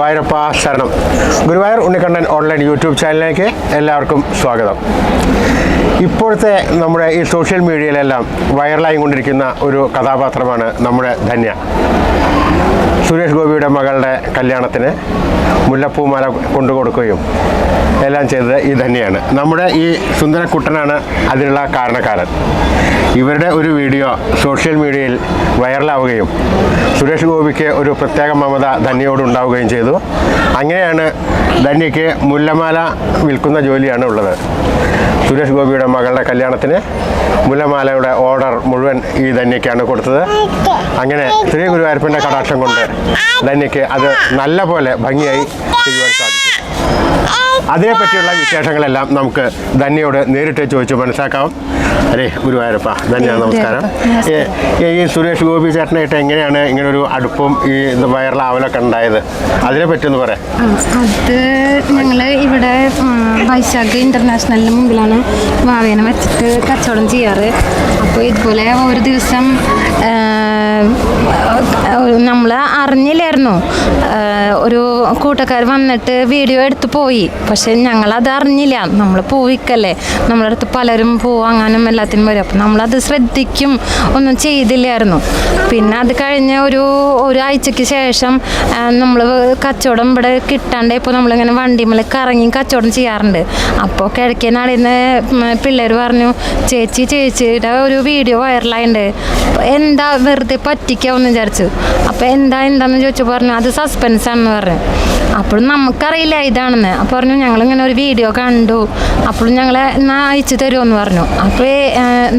ഗുരുവായൂരപ്പ ശരണം. Guruvayur Unnikkannan online YouTube ചാനലിലേക്ക് എല്ലാവർക്കും സ്വാഗതം. ഇപ്പോഴത്തെ നമ്മുടെ ഈ സോഷ്യൽ മീഡിയയിലെല്ലാം വൈറലായി കൊണ്ടിരിക്കുന്ന ഒരു കഥാപാത്രമാണ് നമ്മുടെ ധന്യ. സുരേഷ് ഗോപിയുടെ മകളുടെ കല്യാണത്തിന് മുല്ലപ്പൂമാല കൊണ്ടു കൊടുക്കുകയും എല്ലാം ചെയ്തത് ഈ ധന്യയാണ് നമ്മുടെ ഈ സുന്ദരക്കുട്ടനാണ് അതിനുള്ള കാരണക്കാരൻ. ഇവരുടെ ഒരു വീഡിയോ സോഷ്യൽ മീഡിയയിൽ വൈറലാവുകയും സുരേഷ് ഗോപിക്ക് ഒരു പ്രത്യേക മമത ധന്യയോട് ഉണ്ടാവുകയും ചെയ്തു. അങ്ങനെയാണ് ധന്യയ്ക്ക് മുല്ലമാല വിൽക്കുന്ന ജോലിയാണ് ഉള്ളത്. സുരേഷ് ഗോപിയുടെ മകളുടെ കല്യാണത്തിന് മുല്ലമാലയുടെ ഓർഡർ മുഴുവൻ ഈ ധന്യയ്ക്കാണ് കൊടുത്തത്. അങ്ങനെ ശ്രീ ഗുരുവായൂരപ്പന്റെ കടാക്ഷം കൊണ്ട് ധന്യയ്ക്ക് അത് നല്ല പോലെ ഭംഗിയായി ചെയ്യുവാൻ സാധിച്ചു. അതിനെപ്പറ്റിയുള്ള വിശേഷങ്ങളെല്ലാം നമുക്ക് ധന്യയോട് നേരിട്ട് ചോദിച്ചു മനസ്സിലാക്കാം. അരേ ഗുരുവായൂരപ്പ ധന്യ നമസ്കാരം. ഈ സുരേഷ് ഗോപി ചേട്ടനായിട്ട് എങ്ങനെയാണ് ഇങ്ങനൊരു അടുപ്പും ഈ വയറിലാവലൊക്കെ വൈറലാവലൊക്കെ ഉണ്ടായത്? അതിനെപ്പറ്റി ഒന്ന് പറയാം അത് ഞങ്ങൾ ഇവിടെ വൈശാഖ് ഇന്റർനാഷണലിന് മുമ്പിലാണ് വാവേനം വെച്ചിട്ട് കച്ചവടം ചെയ്യാറ്. അപ്പോൾ ഇതുപോലെ ഒരു ദിവസം നമ്മൾ അറിഞ്ഞില്ലായിരുന്നു. ഒരു കൂട്ടക്കാർ വന്നിട്ട് വീഡിയോ എടുത്ത് പോയി. പക്ഷെ ഞങ്ങളത് അറിഞ്ഞില്ല. നമ്മൾ പോയിക്കല്ലേ നമ്മുടെ അടുത്ത് പലരും അങ്ങനും എല്ലാത്തിനും വരും. അപ്പം നമ്മളത് ശ്രദ്ധിക്കും. ഒന്നും ചെയ്തില്ലായിരുന്നു. പിന്നെ അത് കഴിഞ്ഞ് ഒരു ഒരാഴ്ചക്ക് ശേഷം നമ്മൾ കച്ചവടം ഇവിടെ കിട്ടാണ്ട് ഇപ്പോൾ നമ്മളിങ്ങനെ വണ്ടിമേൽ കറങ്ങി കച്ചവടം ചെയ്യാറുണ്ട്. അപ്പോൾ കിഴക്കേ നാടിന്ന് പിള്ളേർ പറഞ്ഞു ചേച്ചി ചേച്ചിയുടെ ഒരു വീഡിയോ വൈറലായിട്ടുണ്ട് എന്താ വെറുതെ പറ്റിക്കാമെന്ന് വിചാരിച്ചു. അപ്പോൾ എന്താ എന്താന്ന് ചോദിച്ചു പറഞ്ഞു അത് സസ്പെൻസ് ആണെന്ന് പറഞ്ഞു. അപ്പോഴും നമുക്കറിയില്ല ഇതാണെന്ന്. അപ്പോൾ പറഞ്ഞു ഞങ്ങളിങ്ങനെ ഒരു വീഡിയോ കണ്ടു. അപ്പോഴും ഞങ്ങളെ എന്നാ അയച്ചു തരുമെന്ന് പറഞ്ഞു. അപ്പോൾ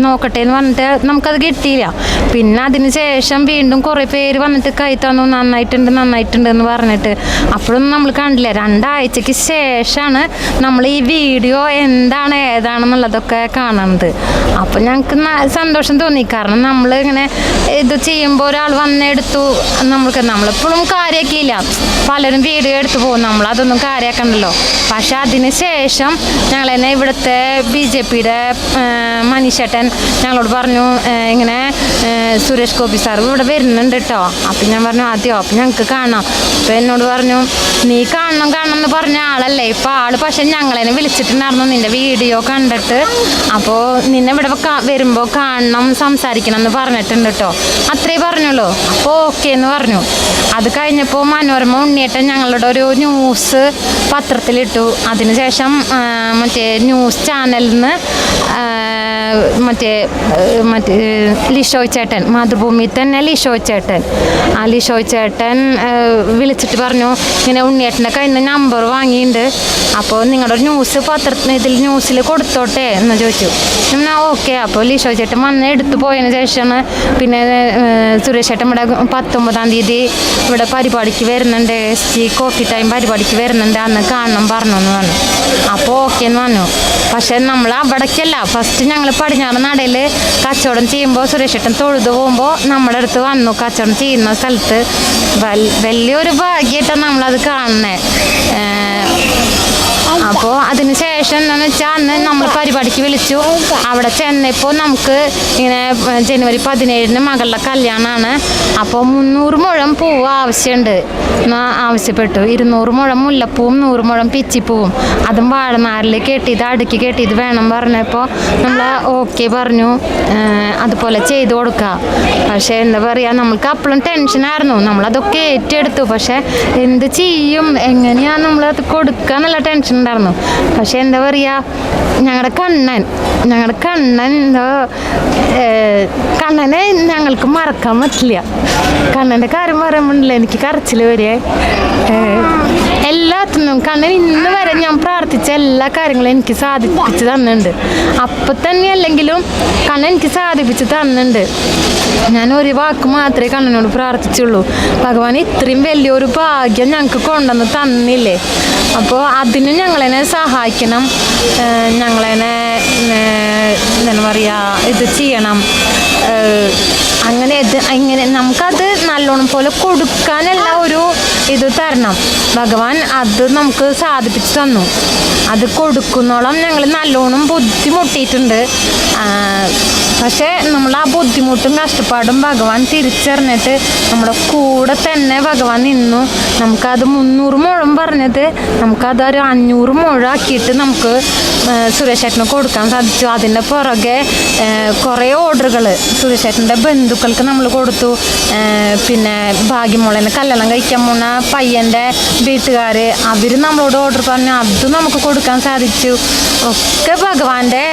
നോക്കട്ടെ എന്ന് പറഞ്ഞിട്ട് നമുക്കത് കിട്ടിയില്ല. പിന്നെ അതിന് ശേഷം വീണ്ടും കുറേ പേര് വന്നിട്ട് കൈ തന്നു നന്നായിട്ടുണ്ട് നന്നായിട്ടുണ്ട് എന്ന് പറഞ്ഞിട്ട്. അപ്പോഴൊന്നും നമ്മൾ കണ്ടില്ല. രണ്ടാഴ്ചക്ക് ശേഷമാണ് നമ്മൾ ഈ വീഡിയോ എന്താണ് ഏതാണെന്നുള്ളതൊക്കെ കാണുന്നത് അപ്പോൾ ഞങ്ങൾക്ക് സന്തോഷം തോന്നി. കാരണം നമ്മൾ ഇങ്ങനെ ഇത് ചെയ്യുമ്പോൾ ഒരാൾ വന്നെടുത്തു. നമ്മൾക്ക് നമ്മളെപ്പോഴും കാര്യമാക്കിയില്ല പലരും വീഡിയോ എടുത്തു പോകും. നമ്മൾ അതൊന്നും കാര്യമാക്കണ്ടല്ലോ പക്ഷെ അതിന് ശേഷം ഞങ്ങൾ തന്നെ ഇവിടുത്തെ ബി ജെ പിയുടെ മനീഷേട്ടൻ ഞങ്ങളോട് പറഞ്ഞു ഇങ്ങനെ സുരേഷ് ഗോപി സാർ ഇവിടെ വരുന്നുണ്ട് കേട്ടോ അപ്പം ഞാൻ പറഞ്ഞു ആദ്യം അപ്പം ഞങ്ങൾക്ക് കാണാം. അപ്പം എന്നോട് പറഞ്ഞു നീ കാണണം കാണണം എന്ന് പറഞ്ഞ ആളല്ലേ? ഇപ്പം ആൾ പക്ഷെ ഞങ്ങളെന്നെ വിളിച്ചിട്ടുണ്ടായിരുന്നു നിന്റെ വീഡിയോ കണ്ടിട്ട്. അപ്പോൾ നിന്നെ ഇവിടെ വരുമ്പോൾ കാണണം സംസാരിക്കണം എന്ന് പറഞ്ഞിട്ടുണ്ട് കേട്ടോ അത്രേ പറഞ്ഞുള്ളൂ. അപ്പോൾ ഓക്കെ എന്ന് പറഞ്ഞു. അത് കഴിഞ്ഞപ്പോൾ മനോരമ ഉണ്ണിയേട്ടൻ ഞങ്ങളുടെ ഒരു ന്യൂസ് പത്രത്തിലിട്ടു. അതിനുശേഷം ശേഷം മറ്റേ ന്യൂസ് ചാനലിൽ നിന്ന് മറ്റേ മറ്റേ ലിഷോയ് ചേട്ടൻ മാതൃഭൂമി തന്നെ അലീഷോ ചേട്ടൻ? ആ ലിഷോയ് ചേട്ടൻ വിളിച്ചിട്ട് പറഞ്ഞു ഇങ്ങനെ ഉണ്ണിയേട്ടന്റെ കയ്യിൽ നിന്ന് നമ്പർ വാങ്ങിയിട്ടുണ്ട് അപ്പോൾ നിങ്ങളുടെ ന്യൂസ് പത്ര ഇതിൽ ന്യൂസിൽ കൊടുത്തോട്ടെ എന്ന് ചോദിച്ചു. എന്നാൽ ഓക്കെ അപ്പോൾ ലിഷോ ചേട്ടൻ വന്ന് എടുത്തു പോയതിന് ശേഷമാണ് പിന്നെ സുരേഷ് ചേട്ടൻ ഇവിടെ പത്തൊമ്പതാം തീയതി ഇവിടെ പരിപാടിക്ക് വരുന്നുണ്ട്. എസ് ജി കോഫി ടൈം പരിപാടിക്ക് വരുന്നുണ്ട്. അന്ന് കാണണം പറഞ്ഞു എന്ന് പറഞ്ഞു. അപ്പോൾ ഓക്കെ എന്ന് പറഞ്ഞു. പക്ഷേ നമ്മൾ അവിടേക്കല്ല. ഫസ്റ്റ് ഞങ്ങൾ പടിഞ്ഞാറ് നടയിൽ കച്ചവടം ചെയ്യുമ്പോൾ സുരേഷ് ചേട്ടൻ തൊഴുതു. പോകുമ്പോൾ നമ്മുടെ അടുത്ത് വന്നു. കച്ചവടം ചെയ്യുന്ന സ്ഥലത്ത് വലിയൊരു ഭാഗ്യമായിട്ടാണ് നമ്മളത് കാണുന്നത് അപ്പോൾ അതിന് ശേഷം എന്താണെന്ന് വെച്ചാൽ അന്ന് നമ്മൾ പരിപാടിക്ക് വിളിച്ചു. അവിടെ ചെന്നപ്പോൾ നമുക്ക് ഇങ്ങനെ ജനുവരി പതിനേഴിന് മകളുടെ കല്യാണമാണ് അപ്പോൾ മുന്നൂറ് മുഴം പൂവ് ആവശ്യമുണ്ട് എന്ന് ആവശ്യപ്പെട്ടു. ഇരുന്നൂറ് മുഴം മുല്ലപ്പൂവും നൂറ് മുഴം പിച്ചിപ്പൂവും. അതും വാഴനാരിൽ കെട്ടിയത് അടുക്കി കെട്ടിയത് വേണം പറഞ്ഞപ്പോൾ നമ്മൾ ഓക്കെ പറഞ്ഞു. അതുപോലെ ചെയ്തു കൊടുക്കുക പക്ഷേ എന്താ പറയുക നമ്മൾക്ക് അപ്പോഴും ടെൻഷനായിരുന്നു നമ്മളതൊക്കെ ഏറ്റെടുത്തു. പക്ഷേ എന്ത് ചെയ്യും? എങ്ങനെയാണ് നമ്മളത് കൊടുക്കുക എന്നുള്ള ടെൻഷൻ ഉണ്ടായിരുന്നു. പക്ഷേ എന്താ പറയുക ഞങ്ങളുടെ കണ്ണൻ ഞങ്ങളുടെ കണ്ണൻ എന്തോ കണ്ണനെ ഞങ്ങൾക്ക് മറക്കാൻ പറ്റില്ല. കണ്ണന്റെ കാര്യം പറയുമ്പോണ്ടല്ലോ എനിക്ക് കരച്ചിൽ വരെ. എല്ലാത്തിനും കണ്ണൻ ഇന്ന് വരെ ഞാൻ പ്രാർത്ഥിച്ച എല്ലാ കാര്യങ്ങളും എനിക്ക് സാധിപ്പിച്ച് തന്നിട്ടുണ്ട്. അപ്പം തന്നെ അല്ലെങ്കിലും കണ്ണൻ എനിക്ക് സാധിപ്പിച്ച് തന്നിട്ടുണ്ട്. ഞാൻ ഒരു വാക്ക് മാത്രമേ കണ്ണനോട് പ്രാർത്ഥിച്ചുള്ളൂ. ഭഗവാൻ ഇത്രയും വലിയൊരു ഭാഗ്യം ഞങ്ങൾക്ക് കൊണ്ടുവന്ന് തന്നില്ലേ? അപ്പോൾ അതിന് ഞങ്ങളെന്നെ സഹായിക്കണം. ഞങ്ങളെന്നെ എന്താ പറയുക ഇത് ചെയ്യണം. അങ്ങനെ ഇത് ഇങ്ങനെ നമുക്കത് നല്ലോണം പോലെ കൊടുക്കാനുള്ള ഒരു ഇത് തരണം. ഭഗവാൻ അത് നമുക്ക് സാധിപ്പിച്ചു തന്നു. അത് കൊടുക്കുന്നോളം ഞങ്ങൾ നല്ലോണം ബുദ്ധിമുട്ടിയിട്ടുണ്ട്. പക്ഷേ നമ്മൾ ആ ബുദ്ധിമുട്ടും കഷ്ടപ്പാടും ഭഗവാൻ തിരിച്ചറിഞ്ഞിട്ട് നമ്മുടെ കൂടെ തന്നെ ഭഗവാൻ നിന്നു. നമുക്കത് മുന്നൂറ് മുഴം പറഞ്ഞത് നമുക്കത് ഒരു അഞ്ഞൂറ് മുഴാക്കിയിട്ട് നമുക്ക് സുരേഷേട്ടന് കൊടുക്കാൻ സാധിച്ചു. അതിന്റെ പുറകെ കുറേ ഓർഡറുകൾ സുരേഷേട്ടന്റെ ബന്ധുക്കൾക്ക് നമ്മൾ കൊടുത്തു. പിന്നെ ഭാഗ്യമോളേനെ കല്യാണം കഴിക്കാൻ പോണ പയ്യന്റെ വീട്ടുകാർ അവർ നമ്മളോട് ഓർഡർ പറഞ്ഞു. അതും നമുക്ക് കൊടുക്കാൻ സാധിച്ചു. ഒക്കെ ഭഗവാന്റെ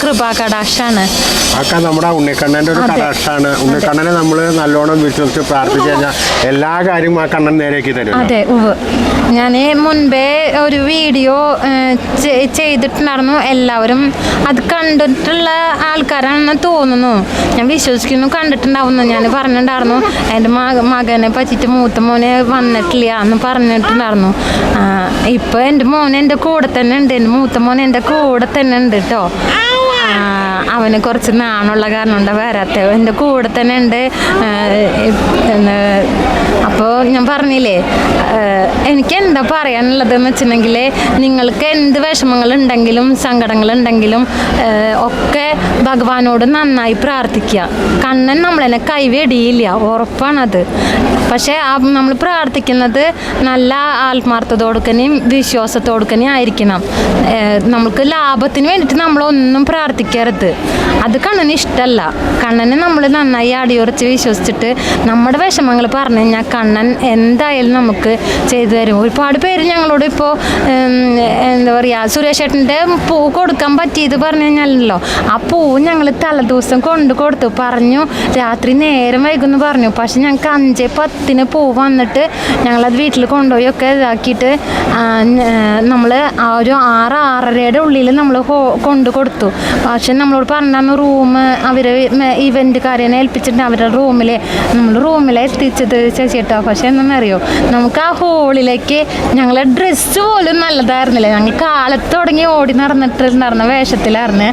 കൃപാകടാക്ഷാണ്. ഒക്കെ നമ്മുടെ ഉണ്ണിക്കണ്ണന്റെ ഒരു. കടാക്ഷാണ്. ഉണ്ണിക്കണ്ണനെ നമ്മൾ നല്ലോണം വിശ്വസിച്ച് പ്രാർത്ഥിച്ചു കഴിഞ്ഞാൽ എല്ലാ കാര്യവും ആ കണ്ണൻ നേരേക്ക് തരും അതെ ഉവ് ഞാൻ മുൻപേ ഒരു വീഡിയോ ചെയ്തിട്ടുണ്ടായിരുന്നു എല്ലാവരും. അത് കണ്ടിട്ടുള്ള ആൾക്കാരാണെന്ന് തോന്നുന്നു. ഞാൻ വിശ്വസിക്കുന്നു കണ്ടിട്ടുണ്ടാവുന്നു. ഞാൻ പറഞ്ഞിട്ടുണ്ടായിരുന്നു എന്റെ മക മകനെ പറ്റിയിട്ട് മൂത്ത മോനെ വന്നിട്ടില്ല എന്ന് പറഞ്ഞിട്ടുണ്ടായിരുന്നു. ആ, ഇപ്പൊ എന്റെ മോൻ എന്റെ കൂടെ തന്നെ ഉണ്ട്. എന്റെ മൂത്ത മോൻ എന്റെ കൂടെ തന്നെ ഉണ്ട് കേട്ടോ അവന് കുറച്ച് നാണുള്ള കാരണം കൊണ്ട് വരാത്ത എന്റെ കൂടെ തന്നെ ഉണ്ട്. അപ്പോൾ ഞാൻ പറഞ്ഞില്ലേ എനിക്ക് എന്താ പറയാനുള്ളതെന്ന് വെച്ചിട്ടുണ്ടെങ്കിൽ നിങ്ങൾക്ക് എന്ത് വിഷമങ്ങൾ ഉണ്ടെങ്കിലും സങ്കടങ്ങൾ ഉണ്ടെങ്കിലും ഒക്കെ ഭഗവാനോട് നന്നായി പ്രാർത്ഥിക്കുക. കണ്ണൻ നമ്മളെന്നെ കൈവെടിയില്ല ഉറപ്പാണത്. പക്ഷേ ആ നമ്മൾ പ്രാർത്ഥിക്കുന്നത് നല്ല ആത്മാർത്ഥതോടുക്കനെയും വിശ്വാസത്തോടുക്കനെയും ആയിരിക്കണം. നമുക്ക് ലാഭത്തിന് വേണ്ടിയിട്ട് നമ്മളൊന്നും പ്രാർത്ഥിക്കരുത്. അത് കണ്ണന് ഇഷ്ടമല്ല കണ്ണനെ നമ്മൾ നന്നായി അടിയുറച്ച് വിശ്വസിച്ചിട്ട് നമ്മുടെ വിഷമങ്ങൾ പറഞ്ഞു കഴിഞ്ഞാൽ കണ്ണൻ എന്തായാലും നമുക്ക് ചെയ്തു തരും. ഒരുപാട് പേര് ഞങ്ങളോട് ഇപ്പോൾ എന്താ പറയുക സുരേഷ് ചേട്ടന്റെ പൂ കൊടുക്കാൻ പറ്റിയത് പറഞ്ഞു കഴിഞ്ഞാലല്ലോ ആ പൂ ഞങ്ങൾ തലേദിവസം കൊണ്ടു കൊടുത്തു. പറഞ്ഞു രാത്രി നേരം വൈകുന്നു പറഞ്ഞു. പക്ഷെ ഞങ്ങൾക്ക് അഞ്ച് പത്തിന് പൂ വന്നിട്ട് ഞങ്ങളത് വീട്ടിൽ കൊണ്ടുപോയി ഒക്കെ ഇതാക്കിയിട്ട് നമ്മൾ ആ ഒരു ആറ് ആറരയുടെ ഉള്ളിൽ നമ്മൾ കൊണ്ടു കൊടുത്തു. പക്ഷെ നമ്മളോട് പറഞ്ഞു റൂം അവർ കാര്യനെ ഏൽപ്പിച്ചിട്ട് അവരുടെ റൂമിൽ നമ്മൾ റൂമിലെ എത്തിച്ചത് ചേച്ചിട്ടോ പക്ഷെ എന്താണെന്നറിയോ? നമുക്ക് ആ ഹോളിലേക്ക് ഞങ്ങളെ ഡ്രസ്സ് പോലും നല്ലതായിരുന്നില്ല. ഞങ്ങൾ കാലത്ത് തുടങ്ങി ഓടി നടന്നിട്ട് നടന്ന വേഷത്തിലായിരുന്നു.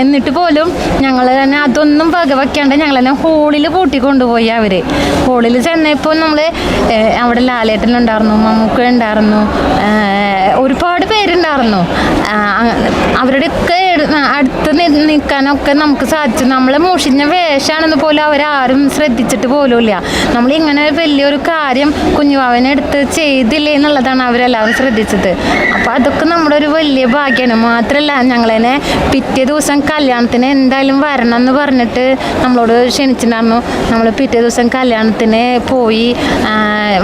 എന്നിട്ട് പോലും ഞങ്ങൾ തന്നെ അതൊന്നും വകവയ്ക്കാണ്ട് ഞങ്ങൾ തന്നെ ഹോളിൽ കൂട്ടി കൊണ്ടുപോയി അവർ ഹോളിൽ ചെന്നപ്പോൾ നമ്മൾ അവിടെ ലാലേട്ടനുണ്ടായിരുന്നു മമ്മൂക്ക ഉണ്ടായിരുന്നു ഒരുപാട് പേരുണ്ടായിരുന്നു. അവരുടെ അവരുടെയൊക്കെ അടുത്ത് നിൽക്കാനൊക്കെ നമുക്ക് സാധിച്ചു. നമ്മളെ മുഷിഞ്ഞ വേഷമാണെന്ന് പോലും അവരാരും ശ്രദ്ധിച്ചിട്ട് പോലുമില്ല. നമ്മൾ ഇങ്ങനെ വലിയൊരു കാര്യം കുഞ്ഞുവാവിനെ എടുത്ത് ചെയ്തില്ലേ എന്നുള്ളതാണ് അവരെല്ലാവരും ശ്രദ്ധിച്ചത്. അപ്പോൾ അതൊക്കെ നമ്മുടെ ഒരു വലിയ ഭാഗ്യമാണ് മാത്രമല്ല ഞങ്ങളതിനെ പിറ്റേ ദിവസം കല്യാണത്തിന് എന്തായാലും വരണം എന്ന് പറഞ്ഞിട്ട് നമ്മളോട് ക്ഷണിച്ചിട്ടുണ്ടായിരുന്നു. നമ്മൾ പിറ്റേ ദിവസം കല്യാണത്തിന് പോയി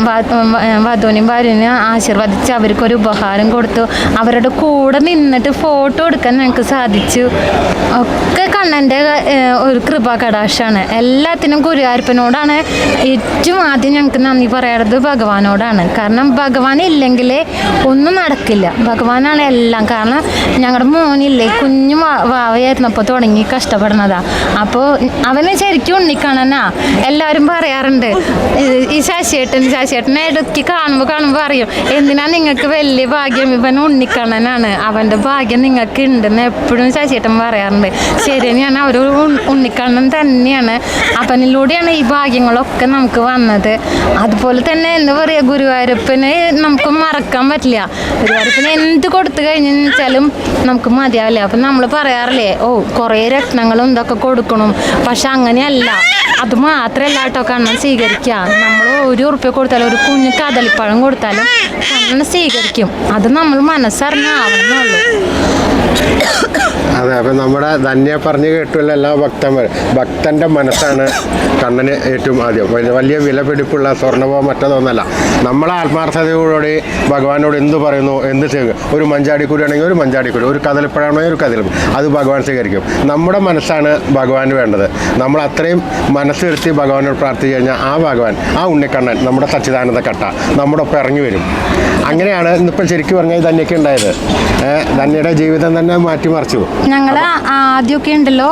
വധുവിനും വ- വ- വധുവിനെയും ഭാര്യനെയും ആശീർവദിച്ച് അവർക്കൊരു ഉപഹാരം കൊടുത്തു. അവരുടെ കൂടെ നിന്നിട്ട് ഫോട്ടോ എടുക്കാൻ ഞങ്ങൾക്ക് സാധിച്ചു. ഒക്കെ കണ്ണന്റെ ഒരു കൃപാ കടാക്ഷാണ് എല്ലാത്തിനും ഗുരുവായൂരപ്പനോടാണ് ഏറ്റവും ആദ്യം നന്ദി പറയാറുള്ളത് ഭഗവാനോടാണ്. കാരണം ഭഗവാൻ ഇല്ലെങ്കിൽ ഒന്നും നടക്കില്ല. ഭഗവാനാണ് എല്ലാം. കാരണം ഞങ്ങളുടെ മോനില്ലേ കുഞ്ഞു വാവയായിരുന്നപ്പോൾ തുടങ്ങി കഷ്ടപ്പെടുന്നതാ. അപ്പോൾ അവനെ ശരിക്കും ഉണ്ണിക്കണ്ണനാ. എല്ലാവരും പറയാറുണ്ട്. ഈ- ശശിയേട്ടൻ ശശിയേട്ടനെ ഇടയ്ക്ക് കാണുമ്പോൾ കാണുമ്പോൾ അറിയും എന്തിനാ നിങ്ങൾക്ക് വലിയ ഭാഗ്യം? ഇവൻ ഉണ്ണിക്കണ്ണനാണ്. അവന്റെ ഭാഗ്യം നിങ്ങൾക്ക് ഉണ്ടെന്ന് എപ്പോഴും ശശിയേട്ടൻ പറയാറുണ്ട്. ശരി ഞാൻ അവർ ഉണ്ണിക്കണ്ണൻ തന്നെയാണ്. അവനിലൂടെയാണ് ഈ ഭാഗ്യങ്ങളൊക്കെ നമുക്ക് വന്നത്. അതുപോലെ തന്നെ എന്താ പറയുക ഗുരുവായൂരപ്പനെ നമുക്ക് മറക്കാൻ പറ്റില്ല. ഗുരുവായൂരപ്പന് എന്ത് കൊടുത്തു കഴിഞ്ഞാലും നമുക്ക് മതിയാവില്ല. അപ്പം നമ്മൾ പറയാറില്ലേ ഓ കുറേ രത്നങ്ങളും ഇതൊക്കെ കൊടുക്കണം. പക്ഷെ അങ്ങനെയല്ല. അത് മാത്രമല്ല കേട്ടോ കണ്ണൻ സ്വീകരിക്കുക നമ്മൾ ഒരു ഉറുപ്പ്യ കൊടുത്താലും ഒരു കുഞ്ഞ് കദളിപ്പഴം കൊടുത്താലും കണ്ണൻ സ്വീകരിക്കും. അത് നമ്മൾ മനസ്സറിഞ്ഞാവുന്നുള്ളൂ അതെ അപ്പം നമ്മുടെ ധന്യ പറഞ്ഞു കേട്ടുള്ള എല്ലാ ഭക്തന്മാർ ഭക്തന്റെ മനസ്സാണ് കണ്ണന് ഏറ്റവും ആദ്യം. വലിയ- വലിയ വിലപിടിപ്പുള്ള സ്വർണമോ മറ്റതൊന്നല്ല നമ്മളെ ആത്മാർത്ഥതയോടുകൂടി ഭഗവാനോട് എന്ത് പറയുന്നു എന്ത് ചെയ്യുക ഒരു മഞ്ചാടിക്കുരി ആണെങ്കിൽ ഒരു മഞ്ചാടിക്കുരി ഒരു കദളിപ്പഴമാണെങ്കിൽ ഒരു കഥലും അത് ഭഗവാൻ സ്വീകരിക്കും. നമ്മുടെ മനസ്സാണ് ഭഗവാന് വേണ്ടത്. നമ്മൾ അത്രയും മനസ്സ് വരുത്തി ഭഗവാനോട് പ്രാർത്ഥിച്ചു കഴിഞ്ഞാൽ ആ ഭഗവാൻ ആ ഉണ്ണിക്കണ്ണൻ നമ്മുടെ സച്ചിദാനന്ദ കട്ട നമ്മുടെ ഒപ്പം ഇറങ്ങി വരും. അങ്ങനെയാണ് ഇന്നിപ്പം ശരിക്കും പറഞ്ഞാൽ ധന്യക്ക് ഉണ്ടായത്. ധന്യയുടെ ജീവിതം തന്നെ മാറ്റിമറിച്ചു. ഞങ്ങൾ ആദ്യമൊക്കെ ഉണ്ടല്ലോ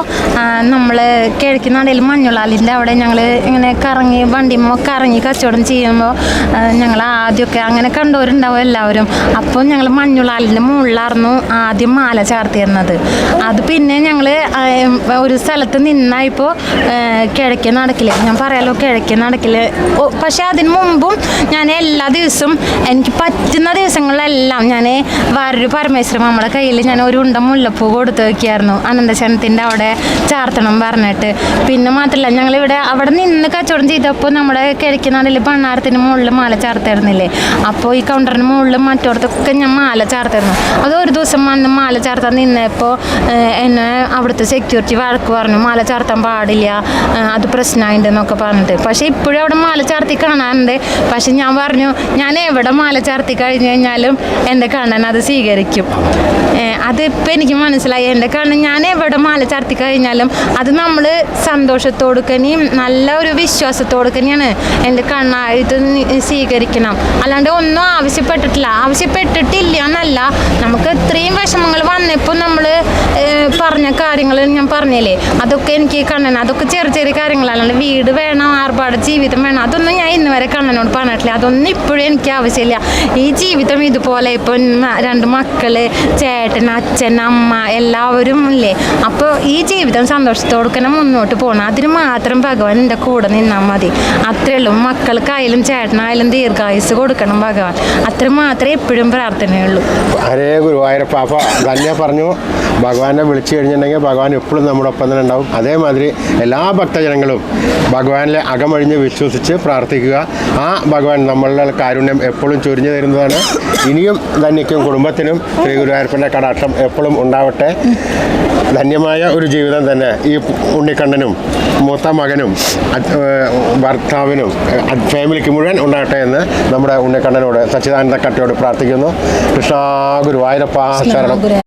നമ്മൾ കിഴക്കിനാടയിൽ മഞ്ഞുളാലിന്റെ അവിടെ ഞങ്ങൾ ഇങ്ങനെ കറങ്ങി വണ്ടിമോ കറങ്ങി കച്ചവടം ചെയ്യുമ്പോൾ ഞങ്ങൾ ആദ്യമൊക്കെ അങ്ങനെ കണ്ടവരുണ്ടാവും എല്ലാവരും. അപ്പോൾ ഞങ്ങൾ മഞ്ഞുളാലിന്റെ മുകളിലായിരുന്നു ആദ്യം മാല ചാർത്തിയിരുന്നത്. അത് പിന്നെ ഞങ്ങൾ ഒരു സ്ഥലത്ത് നിന്നായിപ്പോൾ കിഴക്കേ നടക്കില്ല ഞാൻ പറയാലോ കിഴക്കേ നടക്കില്ല പക്ഷേ അതിന് മുമ്പും ഞാൻ എല്ലാ ദിവസവും എനിക്ക് പറ്റുന്ന ദിവസങ്ങളിലെല്ലാം ഞാൻ വേറൊരു പരമേശ്വരം നമ്മുടെ കയ്യിൽ ഞാൻ ഒരു ഉണ്ട മുല്ലപ്പൂ കൊടുത്തു വയ്ക്കായിരുന്നു അനന്തശനത്തിന്റെ അവിടെ ചാർത്തണം പറഞ്ഞിട്ട്. പിന്നെ മാത്രമല്ല ഞങ്ങളിവിടെ അവിടെ നിന്ന് കച്ചവടം ചെയ്തപ്പോൾ നമ്മുടെ കിഴക്കിനാടിൽ പണ്ണാരത്തിന് മുകളിൽ മാല ചേർത്തായിരുന്നില്ലേ അപ്പോൾ ഈ കൗണ്ടറിന് മുകളിൽ മറ്റോടത്തൊക്കെ ഞാൻ മാല ചേർത്തായിരുന്നു അത് ഒരു ദിവസം വന്ന് മാല ചേർത്താൻ നിന്നപ്പോൾ എന്നെ അവിടുത്തെ സെക്യൂരിറ്റി വഴക്ക് പറഞ്ഞു മാല ചേർത്താൻ പാടില്ല അത് അത് പ്രശ്നമായിട്ടുണ്ടെന്നൊക്കെ പറഞ്ഞിട്ട്. പക്ഷേ ഇപ്പോഴും അവിടെ മാല ചേർത്തി കാണാനുണ്ട്. പക്ഷെ ഞാൻ പറഞ്ഞു ഞാൻ എവിടെ മാല ചേർത്തി കഴിഞ്ഞ് കഴിഞ്ഞാലും എന്റെ കണ്ണൻ അത് സ്വീകരിക്കും. അതിപ്പോൾ എനിക്ക് മനസ്സിലായി. എന്റെ കണ്ണൻ ഞാൻ എവിടെ മാല ചേർത്തി കഴിഞ്ഞാലും അത് നമ്മൾ സന്തോഷത്തോടുക്കനെയും നല്ല ഒരു വിശ്വാസത്തോടു എന്റെ കണ്ണ സ്വീകരിക്കണം. അല്ലാണ്ട് ഒന്നും ആവശ്യപ്പെട്ടിട്ടില്ല. ആവശ്യപ്പെട്ടിട്ടില്ല എന്നല്ല. നമുക്ക് ഇത്രയും വിഷമങ്ങൾ വന്നപ്പോൾ നമ്മൾ പറഞ്ഞ കാര്യങ്ങൾ ഞാൻ പറഞ്ഞില്ലേ? അതൊക്കെ എനിക്ക് കണ്ണൻ അതൊക്കെ ചെറിയ ചെറിയ കാര്യങ്ങൾ. അല്ലാണ്ട് വീട് വേണം ആർഭാട ജീവിതം വേണം അതൊന്നും ഞാൻ ഇന്ന് വരെ കണ്ണനോട് പറഞ്ഞിട്ടില്ല. അതൊന്നും ഇപ്പോഴും എനിക്ക് ആവശ്യമില്ല. ഈ ജീവിതം ഇതുപോലെ ഇപ്പം മ- രണ്ട് മക്കൾ ചേട്ടൻ അച്ഛൻ അമ്മ എല്ലാവരും ഇല്ലേ? അപ്പോൾ ഈ ജീവിതം സന്തോഷത്തോടെ തന്നെ മുന്നോട്ട് പോകണം അതിന് മാത്രം ഭഗവാൻ എന്റെ കൂടെ നിന്നാൽ മതി. അത്രേ ഉള്ളൂ. മക്കൾക്കായാലും ചേട്ടനായാലും ദീർഘായുസ് കൊടുക്കണം ഭഗവാൻ. അത്ര മാത്രമേ എപ്പോഴും പ്രാർത്ഥനയുള്ളൂ. ഹരേ ധന്യ പറഞ്ഞു. ഭഗവാനെ വിളിച്ചു കഴിഞ്ഞിട്ടുണ്ടെങ്കിൽ ഭഗവാൻ എപ്പോഴും നമ്മുടെ ഒപ്പം തന്നെ ഉണ്ടാവും. അതേമാതിരി എല്ലാ ഭക്തജനങ്ങളും ഭഗവാനിലെ അകമഴിഞ്ഞ് വിശ്വസിച്ച് പ്രാർത്ഥിക്കുക. ആ ഭഗവാൻ നമ്മളുടെ കാരുണ്യം എപ്പോഴും ചൊരിഞ്ഞു തരുന്നതാണ്. ഇനിയും ധന്യക്കും കുടുംബത്തിനും ശ്രീ ഗുരുവായൂരപ്പന്റെ കടാക്ഷം എപ്പോഴും ഉണ്ടാവട്ടെ. ധന്യമായ ഒരു ജീവിതം തന്നെ ഈ ഉണ്ണിക്കണ്ണനും മൂത്ത മകനും ഭർത്താവിനും ഫാമിലിക്ക് മുഴുവൻ ഉണ്ടാകട്ടെ എന്ന് നമ്മുടെ ഉണ്ണിക്കണ്ണനോട് സച്ചിദാനന്ദ കട്ടയോട് പ്രാർത്ഥിക്കുന്നു. കൃഷ്ണ ഗുരുവായൂരപ്പ ശരണം.